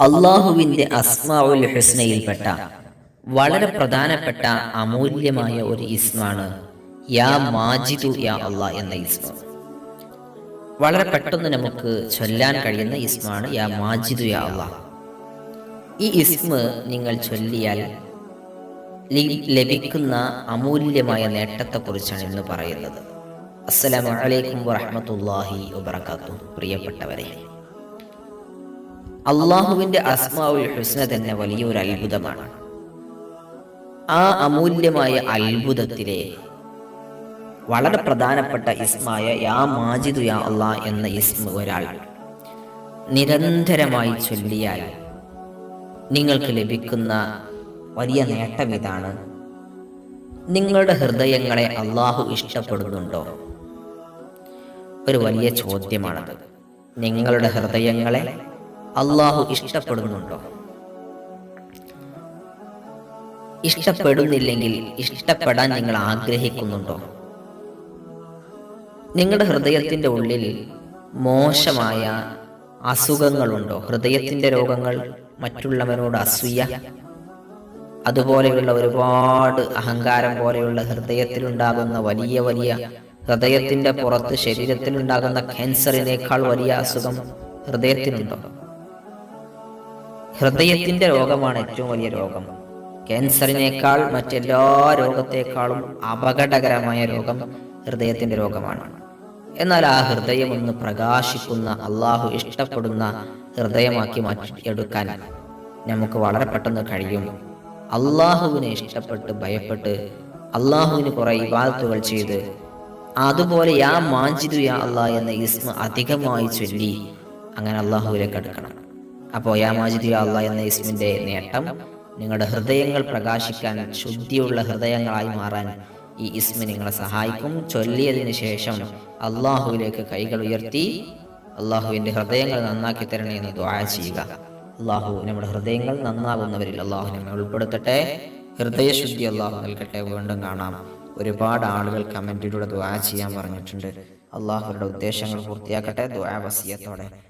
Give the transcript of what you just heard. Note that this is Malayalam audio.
അള്ളാഹുവിന്റെ അസ്മാവുൽ ഹുസ്നയിൽപ്പെട്ട വളരെ പ്രധാനപ്പെട്ട അമൂല്യമായ ഒരു ഇസ്മാണ് യാ മാജിദു യാ അള്ളാഹ് എന്ന ഇസ്മ. വളരെ പെട്ടെന്ന് നമുക്ക് ചൊല്ലാൻ കഴിയുന്ന ഇസ്മാണ് യാ മാജിദു യാ അള്ളാഹ് ഈ ഇസ്മ നിങ്ങൾ ചൊല്ലിയാൽ ലഭിക്കുന്ന അമൂല്യമായ നേട്ടത്തെക്കുറിച്ചാണ് ഇന്ന് പറയുന്നത്. അസ്സലാമലൈക്കും വറഹ്മത്തുള്ളാഹി വബറകാതുഹു. പ്രിയപ്പെട്ടവരെ അള്ളാഹുവിന്റെ അസ്മാവുൽ ഹുസ്ന തന്നെ വലിയൊരു അത്ഭുതമാണ്. ആ അമൂല്യമായ അത്ഭുതത്തിലെ വളരെ പ്രധാനപ്പെട്ട ഇസ്മായ യാ മാജിദു യാ അള്ളാ എന്ന ഇസ്മ ഒരാൾ നിരന്തരമായി ചൊല്ലിയാൽ നിങ്ങൾക്ക് ലഭിക്കുന്ന വലിയ നേട്ടം ഇതാണ്. നിങ്ങളുടെ ഹൃദയങ്ങളെ അള്ളാഹു ഇഷ്ടപ്പെടുന്നുണ്ടോ? ഒരു വലിയ ചോദ്യമാണത്. നിങ്ങളുടെ ഹൃദയങ്ങളെ അള്ളാഹു ഇഷ്ടപ്പെടുന്നുണ്ടോ? ഇഷ്ടപ്പെടുന്നില്ലെങ്കിൽ ഇഷ്ടപ്പെടാൻ നിങ്ങൾ ആഗ്രഹിക്കുന്നുണ്ടോ? നിങ്ങളുടെ ഹൃദയത്തിന്റെ ഉള്ളിൽ മോശമായ അസുഖങ്ങളുണ്ടോ? ഹൃദയത്തിന്റെ രോഗങ്ങൾ മറ്റുള്ളവരോട് അസൂയ? അതുപോലെയുള്ള ഒരുപാട് അഹങ്കാരം പോലെയുള്ള ഹൃദയത്തിലുണ്ടാകുന്ന വലിയ വലിയ ഹൃദയത്തിന്റെ പുറത്ത് ശരീരത്തിലുണ്ടാകുന്ന ക്യാൻസറിനേക്കാൾ വലിയ അസുഖം ഹൃദയത്തിനുണ്ടോ? ഹൃദയത്തിന്റെ രോഗമാണ് ഏറ്റവും വലിയ രോഗം. ക്യാൻസറിനേക്കാൾ മറ്റെല്ലാ രോഗത്തെക്കാളും അപകടകരമായ രോഗം ഹൃദയത്തിന്റെ രോഗമാണ്. എന്നാൽ ആ ഹൃദയം ഒന്ന് പ്രകാശിക്കുന്ന അള്ളാഹു ഇഷ്ടപ്പെടുന്ന ഹൃദയമാക്കി മാറ്റിയെടുക്കാൻ നമുക്ക് വളരെ പെട്ടെന്ന് കഴിയും. അള്ളാഹുവിനെ ഇഷ്ടപ്പെട്ട് ഭയപ്പെട്ട് അള്ളാഹുവിന് കുറെ ഇബാദത്തുകൾ ചെയ്ത് അതുപോലെ യാ മാഞ്ചിതു യാ അള്ളാഹ് എന്ന ഇസ്മ അധികമായി ചൊല്ലി അങ്ങനെ അള്ളാഹുവിലേക്ക് അടുക്കണം. അപ്പോൾ യാ മാജിദു എന്ന ഇസ്മിന്റെ നേട്ടം നിങ്ങളുടെ ഹൃദയങ്ങൾ പ്രകാശിക്കാൻ ശുദ്ധിയുള്ള ഹൃദയങ്ങളായി മാറാൻ ഈ ഇസ്മി നിങ്ങളെ സഹായിക്കും. ചൊല്ലിയതിന് ശേഷം അള്ളാഹുവിലേക്ക് കൈകൾ ഉയർത്തി അള്ളാഹുവിന്റെ ഹൃദയങ്ങൾ നന്നാക്കി തരണേ എന്ന് ദ്വാ ചെയ്യുക. അള്ളാഹു നമ്മുടെ ഹൃദയങ്ങൾ നന്നാകുന്നവരിൽ അള്ളാഹു നമ്മെ ഉൾപ്പെടുത്തട്ടെ. ഹൃദയശുദ്ധി അള്ളാഹു നൽകട്ടെ. വീണ്ടും കാണാം. ഒരുപാട് ആളുകൾ കമന്റിലൂടെ ദ്വാ ചെയ്യാൻ പറഞ്ഞിട്ടുണ്ട്. അള്ളാഹുവിന്റെ ഉദ്ദേശങ്ങൾ പൂർത്തിയാക്കട്ടെ. ദ്വാ വസിയത്തോടെ.